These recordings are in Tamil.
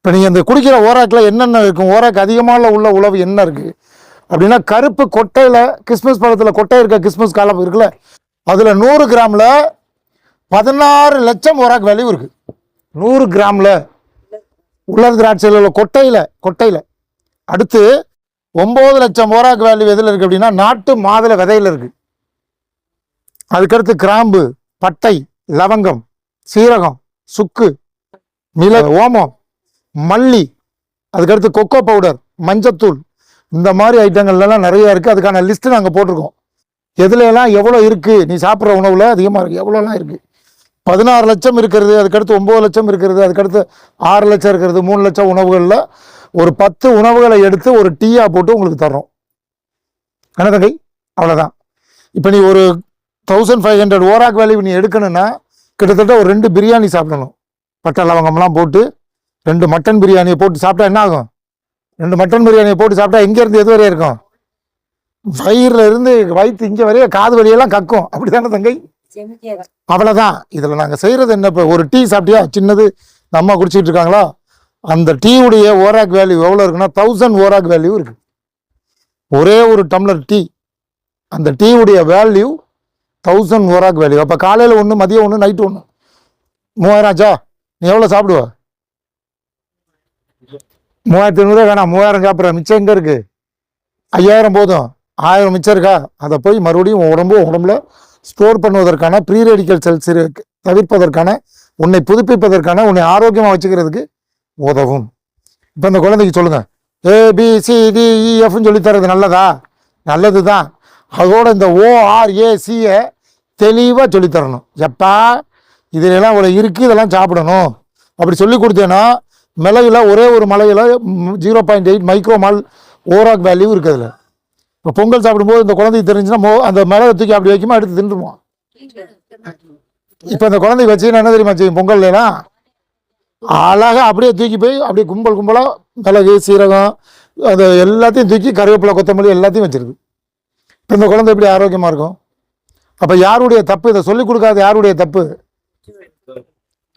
இப்போ நீங்கள் இந்த குடிக்கிற ஓராக்கில் என்னென்ன இருக்கும்? ஓராக்கு அதிகமாக உள்ள உழவு என்ன இருக்குது அப்படின்னா கருப்பு கொட்டையில் கிறிஸ்மஸ் பழத்தில் கொட்டை இருக்க கிறிஸ்மஸ் காலம் இருக்குல்ல? அதில் நூறு கிராமில் பதினாறு லட்சம் ஓராக்கு வேல்யூ இருக்குது நூறு கிராமில் உலர் திராட்சையில் உள்ள கொட்டையில் கொட்டையில். அடுத்து ஒம்பது லட்சம் ஓராக்கு வேல்யூ எதில் இருக்குது அப்படின்னா நாட்டு மாதுளை விதையில் இருக்குது அதுக்கடுத்து கிராம்பு பட்டை லவங்கம் சீரகம் சுக்கு மிள ஓமம். மல்லி அதுக்கடுத்து கொக்கோ பவுடர் மஞ்சத்தூள் இந்த மாதிரி ஐட்டங்கள்லாம் நிறைய இருக்குது அதுக்கான லிஸ்ட்டு நாங்கள் போட்டிருக்கோம். எதுலலாம் எவ்வளோ இருக்குது நீ சாப்பிட்ற உணவில் அதிகமாக இருக்குது எவ்வளோலாம் இருக்குது பதினாறு லட்சம் இருக்கிறது அதுக்கடுத்து ஒம்பது லட்சம் இருக்கிறது அதுக்கடுத்து ஆறு லட்சம் இருக்கிறது மூணு லட்சம் உணவுகளில் ஒரு பத்து உணவுகளை எடுத்து ஒரு டீயாக போட்டு உங்களுக்கு தர்றோம். என்ன தங்கை? அவ்வளோதான். இப்போ நீ ஒரு thousand five hundred ORAC value நீ எடுக்கணும்னா கிட்டத்தட்ட ஒரு ரெண்டு பிரியாணி சாப்பிடணும். பட்டை லவங்கம்லாம் போட்டு ரெண்டு மட்டன் பிரியாணியை போட்டு சாப்பிட்டா என்ன ஆகும்? ரெண்டு மட்டன் பிரியாணியை போட்டு சாப்பிட்டா எங்கேருந்து எது வரையும் இருக்கும்? வயிறுல இருந்து வயிற்று இங்கே வரைய காது வழியெல்லாம் கக்கும். அப்படிதானே தங்கை? அவ்வளோதான் இதில் நாங்கள் செய்கிறது என்ன? இப்போ ஒரு டீ சாப்பிட்டியா? சின்னது இந்த அம்மா குடிச்சிட்டு இருக்காங்களா? அந்த டீயுடைய ஓராக் வேல்யூ எவ்வளோ இருக்குன்னா தௌசண்ட் ஓராக் வேல்யூ இருக்கு. ஒரே ஒரு டம்ளர் டீ. அந்த டீயுடைய வேல்யூ தௌசண்ட் ஓராக் வேல்யூ அப்போ காலையில் ஒன்று மதியம் ஒன்று நைட்டு ஒன்று மூவாயிரம் ஆச்சா? நீ எவ்வளோ சாப்பிடுவ? மூவாயிரத்தி ஐநூறுரூவா வேணாம். மூவாயிரம் சாப்பிட்ற மிச்சம் எங்கே இருக்கு? ஐயாயிரம் போதும். ஆயிரம் மிச்சம் இருக்கா? அதை போய் மறுபடியும் உன் உடம்பு உடம்புல ஸ்டோர் பண்ணுவதற்கான ப்ரீ ரெடிக்கல் செல்ஸ் தவிர்ப்பதற்கான உன்னை புதுப்பிப்பதற்கான உன்னை ஆரோக்கியமாக வச்சுக்கிறதுக்கு உதவும். இப்போ இந்த குழந்தைக்கு சொல்லுங்கள் ஏபிசிடிஇஎஃப்னு e, சொல்லித்தரது தர்றது நல்லதா? நல்லது தான் அதோட இந்த ஓஆர்ஏசியை தெளிவாக சொல்லித் தரணும். எப்பா இதுலெல்லாம் இவ்வளோ இருக்குது இதெல்லாம் சாப்பிடணும். அப்படி சொல்லி கொடுத்தேன்னா மிளகில் ஒரே ஒரு மிளகில் zero point eight micromole ORAC value இருக்குது அதில். இப்போ பொங்கல் சாப்பிடும்போது இந்த குழந்தைக்கு தெரிஞ்சுன்னா மோ அந்த மிளகை தூக்கி அப்படி வைக்குமா எடுத்து தின்றுமா இப்போ இந்த குழந்தைக்கு வச்சு என்ன தெரியுமா செய்யும்? பொங்கல்லாம் அழகாக அப்படியே தூக்கி போய் அப்படியே கும்பல் கும்பலாக மிளகு சீரகம் அது எல்லாத்தையும் தூக்கி கருவேப்பிலை கொத்தமல்லி எல்லாத்தையும் வச்சிருக்கு. இப்போ இந்த குழந்தை எப்படி ஆரோக்கியமாக இருக்கும்? அப்போ யாருடைய தப்பு? இதை சொல்லிக் கொடுக்காத யாருடைய தப்பு?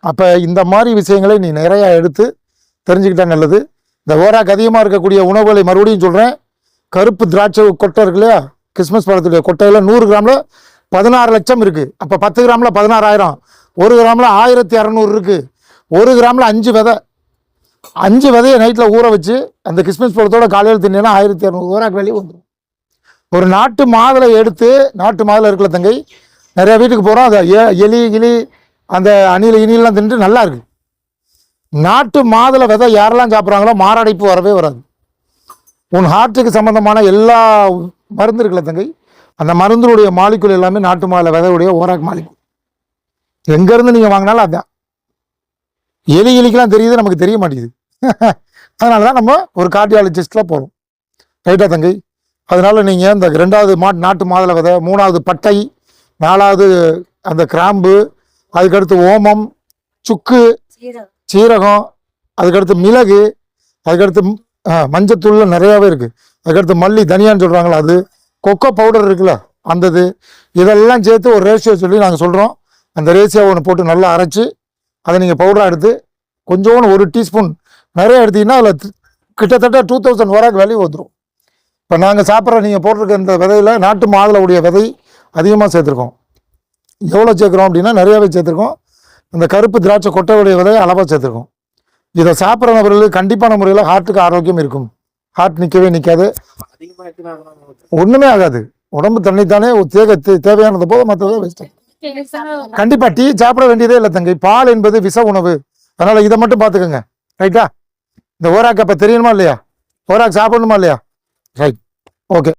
அப்போ இந்த மாதிரி விஷயங்களை நீ நிறையா எடுத்து தெரிஞ்சுக்கிட்டா நல்லது. இந்த ஓராக்கு அதிகமாக இருக்கக்கூடிய உணவுகளை மறுபடியும் சொல்கிறேன் கருப்பு திராட்சை கொட்டை இருக்கு இல்லையா? கிறிஸ்மஸ் பழத்துடைய கொட்டையில் நூறு கிராமில் பதினாறு லட்சம் இருக்குது அப்போ பத்து கிராமில் பதினாறாயிரம். ஒரு கிராமில் ஆயிரத்தி இரநூறு இருக்குது ஒரு கிராமில் அஞ்சு விதை. அஞ்சு விதையை நைட்டில் ஊற வச்சு அந்த கிறிஸ்மஸ் பழத்தோட காலையில் தின்னா ஆயிரத்தி இரநூறு ஓராக்கு வெளியே வந்துடும் ஒரு நாட்டு மாதுளை எடுத்து நாட்டு மாதுளை இருக்கல தங்கை? நிறையா வீட்டுக்கு போகிறோம் அதை எ- எலி கிளி அந்த அணில் இனிலாம் தின்ட்டு நல்லாயிருக்கு நாட்டு மாதுளை விதை யாரெல்லாம் சாப்பிட்றாங்களோ மாரடைப்பு வரவே வராது. உன் ஹார்ட்டுக்கு சம்மந்தமான எல்லா மருந்து இருக்குல்ல தங்கை? அந்த மருந்தினுடைய மாலிக்குள் எல்லாமே நாட்டு மாதுளை விதையுடைய ஓராக் மாலிக்குள் எங்கேருந்து நீங்கள் வாங்கினாலும் அதுதான் எலி எலிக்கெல்லாம் தெரியுது நமக்கு தெரிய மாட்டேங்குது. அதனால தான் நம்ம ஒரு கார்டியாலஜிஸ்டில் போகிறோம் ரைட்டா தங்கை? அதனால் நீங்கள் இந்த ரெண்டாவது மா நாட்டு மாதுளை விதை மூணாவது பட்டை நாலாவது அந்த கிராம்பு அதுக்கடுத்து ஓமம் சுக்கு சீரகம் அதுக்கடுத்து மிளகு அதுக்கடுத்து மஞ்சத்தூள் நிறையாவே இருக்குது அதுக்கடுத்து மல்லி தனியான்னு சொல்கிறாங்களா அது கொக்கோ பவுடர் இருக்குல்ல அந்த இது இதெல்லாம் சேர்த்து ஒரு ரேஷியோ சொல்லி நாங்கள் சொல்கிறோம் அந்த ரேஷியோ ஒன்று போட்டு நல்லா அரைச்சி அதை நீங்கள் பவுடராக எடுத்து கொஞ்சோன்னு ஒரு டீஸ்பூன் நிறைய எடுத்தீங்கன்னா அதில் கிட்டத்தட்ட டூ தௌசண்ட் வராக்கு வேல்யூ வந்துடும் இப்போ நாங்கள் சாப்பிட்ற நீங்கள் போட்டிருக்க இந்த விதையில் நாட்டு மாதுளவுடைய விதை அதிகமாக சேர்த்துருக்கோம். எவ்வளோ சேர்க்குறோம் அப்படின்னா நிறையாவே சேர்த்துருக்கோம். இந்த கருப்பு திராட்சை கொட்டையுடைய விதையை அளவாக சேர்த்துருக்கோம். இதை சாப்பிட்ற நபர்களுக்கு கண்டிப்பான முறையில் ஹார்ட்டுக்கு ஆரோக்கியம் இருக்கும். ஹார்ட் நிற்கவே நிற்காது ஒன்றுமே ஆகாது. உடம்பு தண்ணித்தானே தேக தேவையானது போது மற்றதை வேஸ்ட் கண்டிப்பா டீ சாப்பிட வேண்டியதே இல்லை தங்கை. பால் என்பது விஷ உணவு. அதனால இதை மட்டும் பார்த்துக்கோங்க. ரைட்டா இந்த ஓராக்கு அப்போ தெரியணுமா இல்லையா? ஓராக்கு சாப்பிடணுமா இல்லையா? Right okay